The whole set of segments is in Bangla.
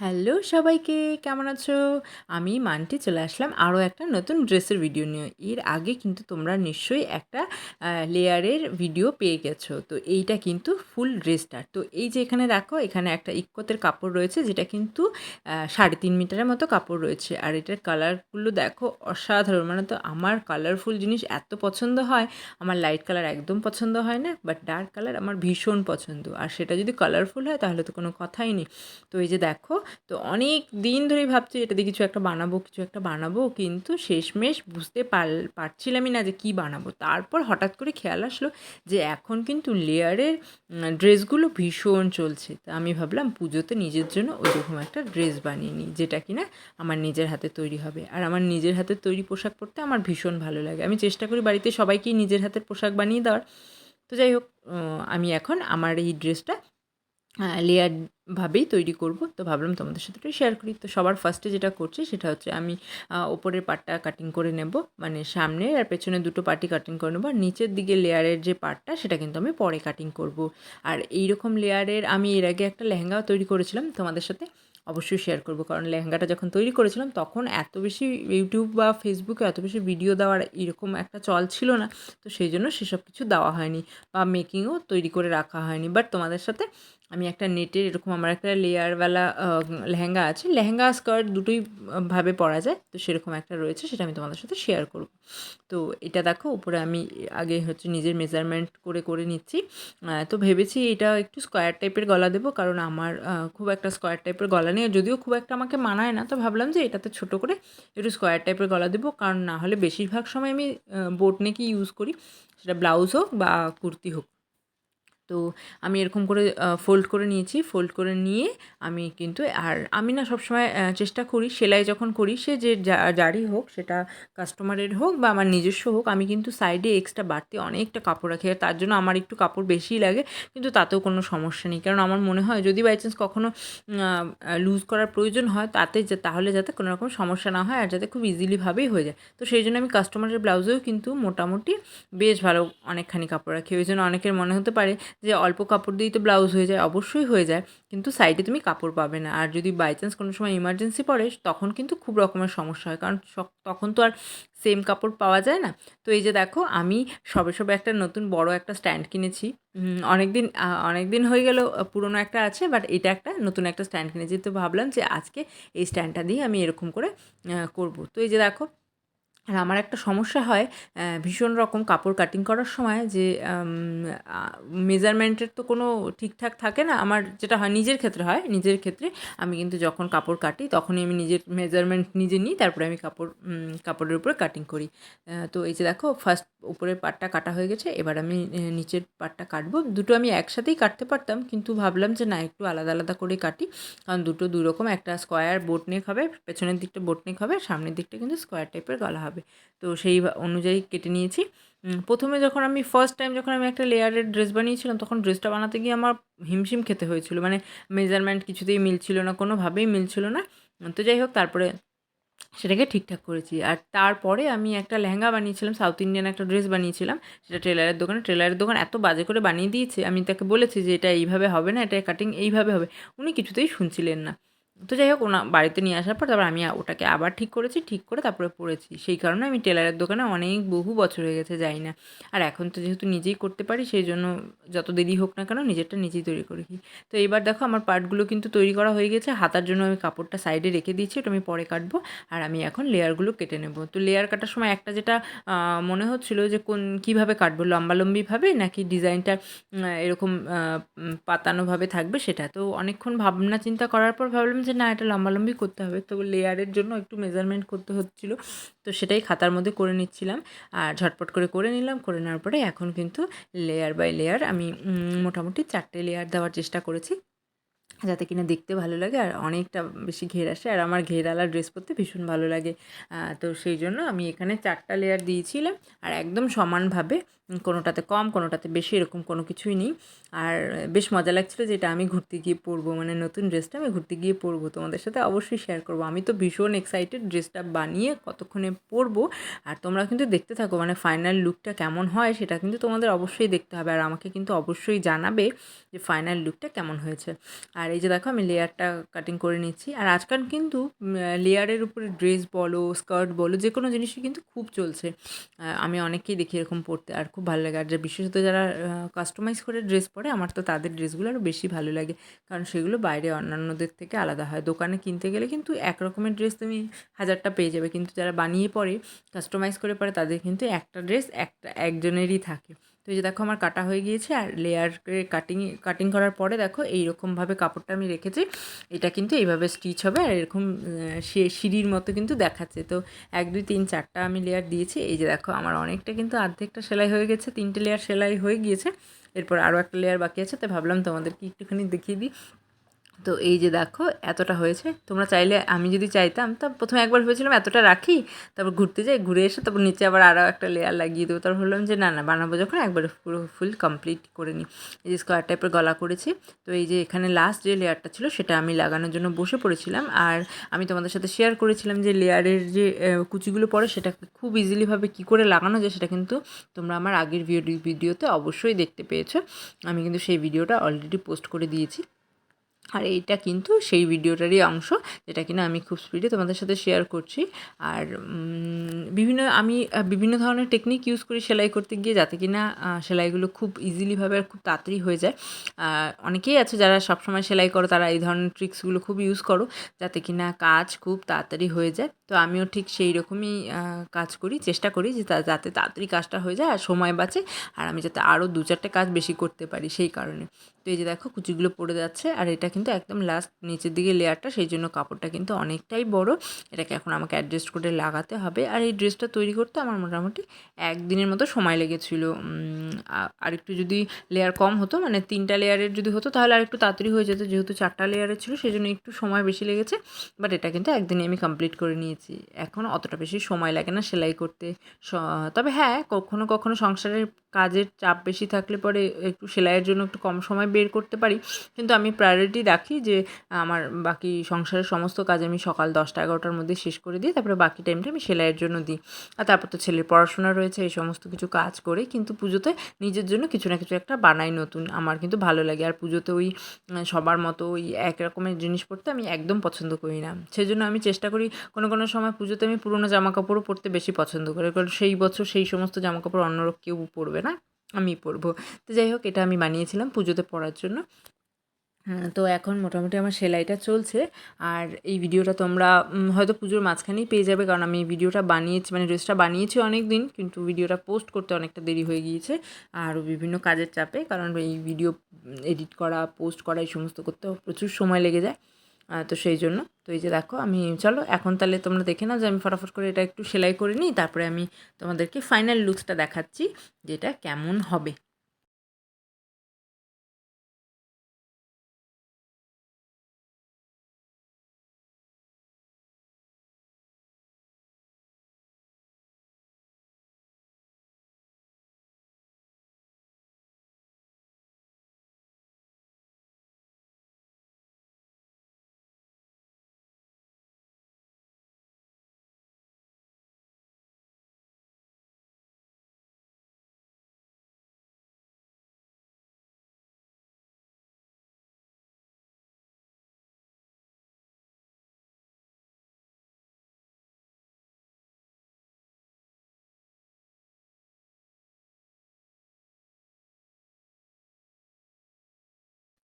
হ্যালো সবাইকে, কেমন আছো? আমি মানটি চলে আসলাম আরও একটা নতুন ড্রেসের ভিডিও নিয়ে। এর আগে কিন্তু তোমরা নিশ্চয়ই একটা লেয়ারের ভিডিও পেয়ে গেছো। তো এইটা কিন্তু ফুল ড্রেসটা। তো এই যে এখানে দেখো, এখানে একটা ইক্কতের কাপড় রয়েছে, যেটা কিন্তু সাড়ে তিন মিটারের মতো কাপড় রয়েছে। আর এটার কালারগুলো দেখো অসাধারণ। মানে তো আমার কালারফুল জিনিস এত পছন্দ হয়, আমার লাইট কালার একদম পছন্দ হয় না, বাট ডার্ক কালার আমার ভীষণ পছন্দ। আর সেটা যদি কালারফুল হয় তাহলে তো কোনো কথাই নেই। তো এই যে দেখো তো অনেক দিন ধরেই ভাবছি এটা দিয়ে কিছু একটা বানাবো, কিছু একটা বানাবো, কিন্তু শেষমেশ বুঝতে পার, পারছিলামই না যে কি বানাবো। তারপর হঠাৎ করে খেয়াল আসলো যে এখন কিন্তু লেয়ারের ড্রেসগুলো ভীষণ চলছে। তা আমি ভাবলাম পুজোতে নিজের জন্য ওইরকম একটা ড্রেস বানিয়ে নিই, যেটা কিনা আমার নিজের হাতে তৈরি হবে। আর আমার নিজের হাতে তৈরি পোশাক পরতে আমার ভীষণ ভালো লাগে। আমি চেষ্টা করি বাড়িতে সবাইকেই নিজের হাতের পোশাক বানিয়ে দেওয়ার। তো যাই হোক আমি এখন আমার এই ড্রেসটা লেয়ার ভাবেই তৈরি করব। তো ভাবলাম তোমাদের সাথে একটু শেয়ার করি। তো সবার ফার্স্টে যেটা করছি, সেটা হচ্ছে আমি ওপরের পার্টটা কাটিং করে নেব। মানে সামনে আর পেছনে দুটো পার্টি কাটিং করে নেব। আর নিচের দিকে লেয়ারের যে পার্টটা সেটা কিন্তু আমি পরে কাটিং করব। আর এই রকম লেয়ারের আমি এর আগে একটা লেহেঙ্গাও তৈরি করেছিলাম তোমাদের সাথে, অবশ্যই শেয়ার করব। কারণ লেহেঙ্গাটা যখন তৈরি করেছিলাম, তখন এত বেশি ইউটিউব বা ফেসবুকে এত বেশি ভিডিও দেওয়ার এরকম একটা চল ছিল না। তো সেই জন্য সেসব কিছু দেওয়া হয়নি বা মেকিংও তৈরি করে রাখা হয়নি। বাট তোমাদের সাথে আমি একটা নেটের এরকম আমার একটা লেয়ারওয়ালা লেহেঙ্গা আছে। লেহেঙ্গা, স্কার্ট দুটোই ভাবে পরা যায়। তো সেরকম একটা রয়েছে, সেটা আমি তোমাদের সাথে শেয়ার করব। তো এটা দেখো, উপরে আমি আগে হচ্ছে নিজের মেজারমেন্ট করে করে নিচ্ছি। তো ভেবেছি এটা একটু স্কোয়ার টাইপের গলা দেবো, কারণ আমার খুব একটা স্কোয়ার টাইপের গলা নেই। যদিও খুব একটা আমাকে মানায় না, তো ভাবলাম যে এটাতে ছোট করে একটু স্কোয়ার টাইপের গলা দেবো। কারণ না হলে বেশিরভাগ সময় আমি বোট নেকই ইউজ করি। সেটা ব্লাউজ হোক বা কুর্তি হোক। তো আমি এরকম করে ফোল্ড করে নিয়েছি। ফোল্ড করে নিয়ে আমি কিন্তু, আর আমি না সবসময় চেষ্টা করি, সেলাই যখন করি, সে যে যারই হোক, সেটা কাস্টমারের হোক বা আমার নিজস্ব হোক, আমি কিন্তু সাইডে এক্সট্রা বাড়তি অনেকটা কাপড় রাখি। আর তার জন্য আমার একটু কাপড় বেশিই লাগে, কিন্তু তাতেও কোনো সমস্যা নেই। কারণ আমার মনে হয়, যদি বাই চান্স কখনও লুজ করার প্রয়োজন হয়, তাতে তাহলে যাতে কোনো রকম সমস্যা না হয়, আর যাতে খুব ইজিলিভাবেই হয়ে যায়। তো সেই জন্য আমি কাস্টমারের ব্লাউজেও কিন্তু মোটামুটি বেশ ভালো অনেকখানি কাপড় রাখি। ওই জন্য অনেকের মনে হতে পারে যে অল্প কাপড় দিয়েই তো ব্লাউজ হয়ে যায়, অবশ্যই হয়ে যায়। কিন্তু সাইডে তুমি কাপড় পাবে না। আর যদি বাই চান্স কোনো সময় ইমার্জেন্সি পড়ে, তখন কিন্তু খুব রকমের সমস্যা হয়। কারণ তখন তো আর সেম কাপড় পাওয়া যায় না। তো এই যে দেখো, আমি সবে সবে একটা নতুন বড় একটা স্ট্যান্ড কিনেছি। অনেক দিন অনেক দিন হয়ে গেল পুরনো একটা আছে বাট এটা একটা নতুন একটা স্ট্যান্ড কিনেছি। তো ভাবলাম যে আজকে এই স্ট্যান্ডটা দিয়ে আমি এরকম করে করব। তো এই যে দেখো আর আমার একটা সমস্যা হয় ভীষণ রকম কাপড় কাটিং করার সময় যে মেজারমেন্টের তো কোনো ঠিকঠাক থাকে না। আমার যেটা হয়, নিজের ক্ষেত্রে হয়, নিজের ক্ষেত্রে আমি কিন্তু যখন কাপড় কাটি তখনই আমি নিজের মেজারমেন্ট নিজে নিই, তারপরে আমি কাপড় কাপড়ের উপরে কাটিং করি। তো এই যে দেখো ফার্স্ট উপরের পাটটা কাটা হয়ে গেছে, এবার আমি নিচের পাটটা কাটবো। দুটো আমি একসাথেই কাটতে পারতাম, কিন্তু ভাবলাম যে না, একটু আলাদা আলাদা করে কাটি। কারণ দুটো দুই রকম একটা স্কোয়ার বোট নেক হবে, পেছনের দিকটা বোট নেক হবে, সামনের দিকটা কিন্তু স্কোয়ার টাইপের গলা হবে। তো সেই অনুযায়ী কেটে নিয়েছি। প্রথমে যখন আমি ফার্স্ট টাইম যখন আমি একটা লেয়ারের ড্রেস বানিয়েছিলাম, তখন ড্রেসটা বানাতে গিয়ে আমার হিমশিম খেতে হয়েছিল। মানে মেজারমেন্ট কিছুতেই মিলছিল না, কোনোভাবেই মিলছিল না। তো যাই হোক, তারপরে সেটাকে ঠিকঠাক করেছি। আর তারপরে আমি একটা লেহেঙ্গা বানিয়েছিলাম সাউথ ইন্ডিয়ান একটা ড্রেস বানিয়েছিলাম, সেটা টেলারের দোকানে। টেলারের দোকান এত বাজে করে বানিয়ে দিয়েছে, আমি তাকে বলেছি যে এটা এইভাবে হবে না, এটা কাটিং এইভাবে হবে। উনি কিছুতেই শুনছিলেন না। তো যাই হোক, ওনা বাড়িতে নিয়ে আসার পর তারপর আমি ওটাকে আবার ঠিক করেছি, ঠিক করে তারপরে পরেছি সেই কারণে আমি টেলারের দোকানে অনেক বহু বছর হয়ে গেছে, যাই না। আর এখন তো যেহেতু নিজেই করতে পারি, সেই জন্য যত দেরি হোক না কেন নিজেরটা নিজেই তৈরি করি তো এইবার দেখো, আমার পার্টগুলো কিন্তু তৈরি করা হয়ে গেছে। হাতার জন্য আমি কাপড়টা সাইডে রেখে দিয়েছি, ওটা আমি পরে কাটবো। আর আমি এখন লেয়ারগুলো কেটে নেব। তো লেয়ার কাটার সময় একটা যেটা মনে হচ্ছিল যে কোন, কীভাবে কাটবো, লম্বালম্বিভাবে নাকি ডিজাইনটা এরকম পাতানোভাবে থাকবে সেটা? তো অনেকক্ষণ ভাবনা চিন্তা করার পর ভাবলাম যে না, এটা লম্বালম্বি করতে হবে। তো লেয়ারের জন্য একটু মেজারমেন্ট করতে হচ্ছিল। তো সেটাই খাতার মধ্যে করে নিচ্ছিলাম। আর ঝটপট করে করে নিলাম। করে নেওয়ার পরে এখন কিন্তু লেয়ার বাই লেয়ার আমি মোটামুটি চারটে লেয়ার দেওয়ার চেষ্টা করেছি। যাতে কিনা দেখতে ভালো লাগে আর অনেকটা বেশি ঘের আসে। আর আমার ঘেরালা ড্রেস পরতে ভীষণ ভালো লাগে। তো সেই জন্য আমি এখানে চারটা লেয়ার দিয়েছিলাম। আর একদম সমানভাবে কোনোটাতে কম, কোনোটাতে বেশি, এরকম কোনো কিছুই নেই। আর বেশ মজা লাগছিল যে এটা আমি ঘুরতে গিয়ে পরবো মানে নতুন ড্রেসটা আমি ঘুরতে গিয়ে পরবো। তোমাদের সাথে অবশ্যই শেয়ার করব। আমি তো ভীষণ এক্সাইটেড ড্রেসটা বানিয়ে কতক্ষণে পরবো। আর তোমরা কিন্তু দেখতে থাকো মানে ফাইনাল লুকটা কেমন হয় সেটা কিন্তু তোমাদের অবশ্যই দেখতে হবে। আর আমাকে কিন্তু অবশ্যই জানাবে যে ফাইনাল লুকটা কেমন হয়েছে। আর এই যে দেখো, আমি লেয়ারটা কাটিং করে নিচ্ছি। আর আজকাল কিন্তু লেয়ারের উপরে ড্রেস বলো স্কার্ট বলো যে কোনো জিনিসই কিন্তু খুব চলছে। আমি অনেককেই দেখি এরকম পরতে। আর খুব ভালো লাগে। আর বিশেষত যারা কাস্টমাইজ করে ড্রেস পরে, আমার তো তাদের ড্রেসগুলো আরও বেশি ভালো লাগে। কারণ সেগুলো বাইরে অন্যান্যদের থেকে আলাদা হয়। দোকানে কিনতে গেলে কিন্তু এক রকমের ড্রেস তুমি হাজারটা পেয়ে যাবে। কিন্তু যারা বানিয়ে পরে কাস্টমাইজ করে পরে, তাদের কিন্তু একটা ড্রেস একটা, একজনেরই থাকে। তো এই যে দেখো আমার কাটা হয়ে গিয়েছে আর লেয়ার কাটিং কাটিং করার পরে দেখো এইরকমভাবে কাপড়টা আমি রেখেছি। এটা কিন্তু এইভাবে স্টিচ হবে আর এরকম সিঁড়ির মতো কিন্তু দেখাচ্ছে। তো এক, দুই, তিন, চারটা আমি লেয়ার দিয়েছি। এই যে দেখো আমার অনেকটা কিন্তু আর্ধেকটা সেলাই হয়ে গেছে, তিনটে লেয়ার সেলাই হয়ে গিয়েছে। এরপর আরও একটা লেয়ার বাকি আছে তো ভাবলাম তোমাদেরকে একটুখানি দেখিয়ে দিই। তো এই যে দেখো, এতটা হয়েছে। তোমরা চাইলে আমি যদি চাইতাম, তা প্রথমে একবার ভেবেছিলাম এতটা রাখি, তারপর ঘুরতে যাই, ঘুরে এসে তারপর নিচে আবার আরও একটা লেয়ার লাগিয়ে দেবো। তারপর ভাবলাম যে না না, বানাবো যখন একবার পুরো ফুল কমপ্লিট করে নিই। এই যে স্কোয়ার টাইপের গলা করেছি। তো এই যে এখানে লাস্ট যে লেয়ারটা ছিল, সেটা আমি লাগানোর জন্য বসে পড়েছিলাম। আর আমি তোমাদের সাথে শেয়ার করেছিলাম যে লেয়ারের যে কুচিগুলো পড়ে, সেটা খুব ইজিলিভাবে কী করে লাগানো যায়, সেটা কিন্তু তোমরা আমার আগের ভিডিও ভিডিওতে অবশ্যই দেখতে পেয়েছ। আমি কিন্তু সেই ভিডিওটা অলরেডি পোস্ট করে দিয়েছি। আর এইটা কিন্তু সেই ভিডিওটারই অংশ, যেটা কিনা আমি খুব স্পিডে তোমাদের সাথে শেয়ার করছি। আর বিভিন্ন, আমি বিভিন্ন ধরনের টেকনিক ইউজ করি সেলাই করতে গিয়ে, যাতে কিনা সেলাইগুলো খুব ইজিলিভাবে আর খুব তাড়াতাড়ি হয়ে যায়। অনেকেই আছে যারা সবসময় সেলাই করো, তারা এই ধরনের ট্রিক্সগুলো খুব ইউজ করো, যাতে কিনা কাজ খুব তাড়াতাড়ি হয়ে যায়। তো আমিও ঠিক সেই রকমই কাজ করি, চেষ্টা করি যে যাতে তাড়াতাড়ি কাজটা হয়ে যায় আর সময় বাঁচে, আর আমি যাতে আরও দু চারটে কাজ বেশি করতে পারি সেই কারণে। তো এই যে দেখো কুচিগুলো পড়ে যাচ্ছে আর এটা কিন্তু একদম লাস্ট নিচের দিকে লেয়ারটা, সেই জন্য কাপড়টা কিন্তু অনেকটাই বড়। এটাকে এখন আমাকে অ্যাডজাস্ট করে লাগাতে হবে। আর এই ড্রেসটা তৈরি করতে আমার মোটামুটি একদিনের মতো সময় লেগেছিল। আর একটু যদি লেয়ার কম হতো মানে তিনটা লেয়ারের যদি হতো, তাহলে আর একটু তাড়াতাড়ি হয়ে যেত, যেহেতু চারটা লেয়ারের ছিল, সেই জন্য একটু সময় বেশি লেগেছে। বাট এটা কিন্তু একদিনে আমি কমপ্লিট করে নিয়েছি। এখন অতটা বেশি সময় লাগে না সেলাই করতে। তবে হ্যাঁ কখনো কখনো সংসারের কাজের চাপ বেশি থাকলে পরে একটু সেলাইয়ের জন্য একটু কম সময় বের করতে পারি। কিন্তু আমি প্রায়োরিটি রাখি যে, আমার বাকি সংসারের সমস্ত কাজ আমি সকাল দশটা এগারোটার মধ্যে শেষ করে দিই, তারপরে বাকি টাইমটা আমি সেলাইয়ের জন্য দিই। আর তারপর তো ছেলের পড়াশোনা রয়েছে, এই সমস্ত কিছু কাজ করে কিন্তু পুজোতে নিজের জন্য কিছু না কিছু একটা বানাই নতুন। আমার কিন্তু ভালো লাগে। আর পুজোতে ওই সবার মতো ওই এক রকমের জিনিস পরতে আমি একদম পছন্দ করি না। সেজন্য আমি চেষ্টা করি কোনো কোনো সময় পুজোতে আমি পুরোনো জামা কাপড়ও পরতে বেশি পছন্দ করি। কারণ সেই বছর সেই সমস্ত জামা কাপড় অন্য কেউ পরবে না। আমি পরবো তো যাই হোক এটা আমি বানিয়েছিলাম পুজোতে পরার জন্য। হ্যাঁ, তো এখন মোটামুটি আমার সেলাইটা চলছে। আর এই ভিডিওটা তোমরা হয়তো পুজোর মাঝখানেই পেয়ে যাবে কারণ আমি ভিডিওটা বানিয়েছি মানে ড্রেসটা বানিয়েছি অনেক দিন কিন্তু ভিডিওটা পোস্ট করতে অনেকটা দেরি হয়ে গিয়েছে। আর বিভিন্ন কাজের চাপে কারণ এই ভিডিও এডিট করা পোস্ট করা এই সমস্ত করতেও প্রচুর সময় লেগে যায়। তো সেই জন্য। তো এই যে দেখো, আমি চলো, এখন তাহলে তোমরা দেখে নাও যে আমি ফটাফট করে এটা একটু সেলাই করে নিই, তারপরে আমি তোমাদেরকে ফাইনাল লুকসটা দেখাচ্ছি, যেটা কেমন হবে।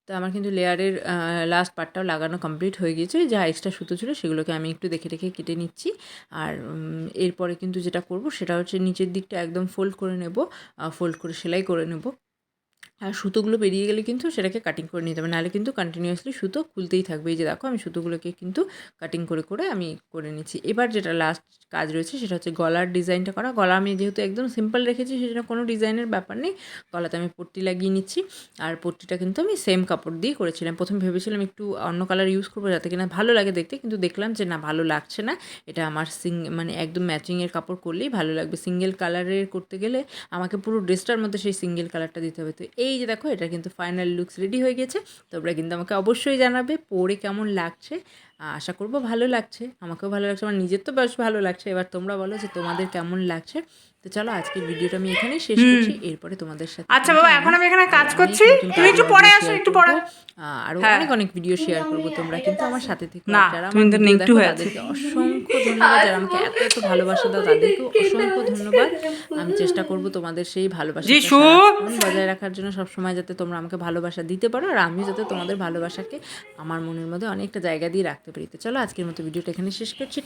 তো আমার কিন্তু লেয়ারের লাস্ট পার্টটাও লাগানো কমপ্লিট হয়ে গিয়েছে। যা এক্সট্রা সুতো ছিল সেগুলোকে আমি একটু দেখে রেখে কেটে নিচ্ছি। আর এরপরে কিন্তু যেটা করব সেটা হচ্ছে নিচের দিকটা একদম ফোল্ড করে নেব। ফোল্ড করে সেলাই করে নেব। আর সুতোগুলো বেরিয়ে গেলে কিন্তু সেটাকে কাটিং করে নিতে হবে। নাহলে কিন্তু কন্টিনিউয়াসলি সুতো খুলতেই থাকবে। এই যে দেখো, আমি সুতোগুলোকে কিন্তু কাটিং করে করে আমি করে নিচ্ছি। এবার যেটা লাস্ট কাজ রয়েছে সেটা হচ্ছে গলার ডিজাইনটা করা। গলা আমি যেহেতু একদম সিম্পল রেখেছি সেটা কোনো ডিজাইনের ব্যাপার নেই। গলাতে আমি পট্টি লাগিয়ে নিচ্ছি। আর পট্টিটা কিন্তু আমি সেম কাপড় দিয়ে করেছিলাম। প্রথমে ভেবেছিলাম একটু অন্য কালার ইউজ করব যাতে কিনা ভালো লাগে দেখতে। কিন্তু দেখলাম যে না, ভালো লাগছে না। এটা আমার সিং মানে একদম ম্যাচিংয়ের কাপড় করলেই ভালো লাগবে। সিঙ্গেল কালারের করতে গেলে আমাকে পুরো ড্রেসটার মধ্যে সেই সিঙ্গেল কালারটা দিতে হবে। তো এই যে দেখো, এটা কিন্তু ফাইনাল লুকস রেডি হয়ে গেছে। তোমরা কিন্তু আমাকে অবশ্যই জানাবে পরে কেমন লাগছে। আশা করব ভালো লাগছে। আমাকেও ভালো লাগছে আমার নিজের তো বেশ ভালো লাগছে। এবার তোমরা বলো যে তোমাদের কেমন লাগছে? তো চলো আজকের ভিডিওটা আমি এখানেই শেষ করছি। এরপরে তোমাদের সাথে আচ্ছা বাবা এখন আমি এখানে কাজ করছি। তুমি একটু পরে আসো একটু পরে। আরও অনেক অনেক ভিডিও শেয়ার করব। তোমরা কিন্তু আমার সাথে থেকে। যারা video নেংটু হয়ে আছো। তাদেরকে অসংখ্য ধন্যবাদ। যারা আমাকে এত এত ভালোবাসা দাও তাদেরকেও অসংখ্য ধন্যবাদ। আমি চেষ্টা করব তোমাদের সেই ভালোবাসা! বজায় রাখার জন্য সবসময় যাতে তোমরা আমাকে ভালোবাসা দিতে পারো। আর আমিও যাতে তোমাদের ভালোবাসাকে আমার মনের মধ্যে অনেকটা জায়গা দিয়ে রাখতে পারি চলো আজকের মতো ভিডিওটা এখানে শেষ করছি।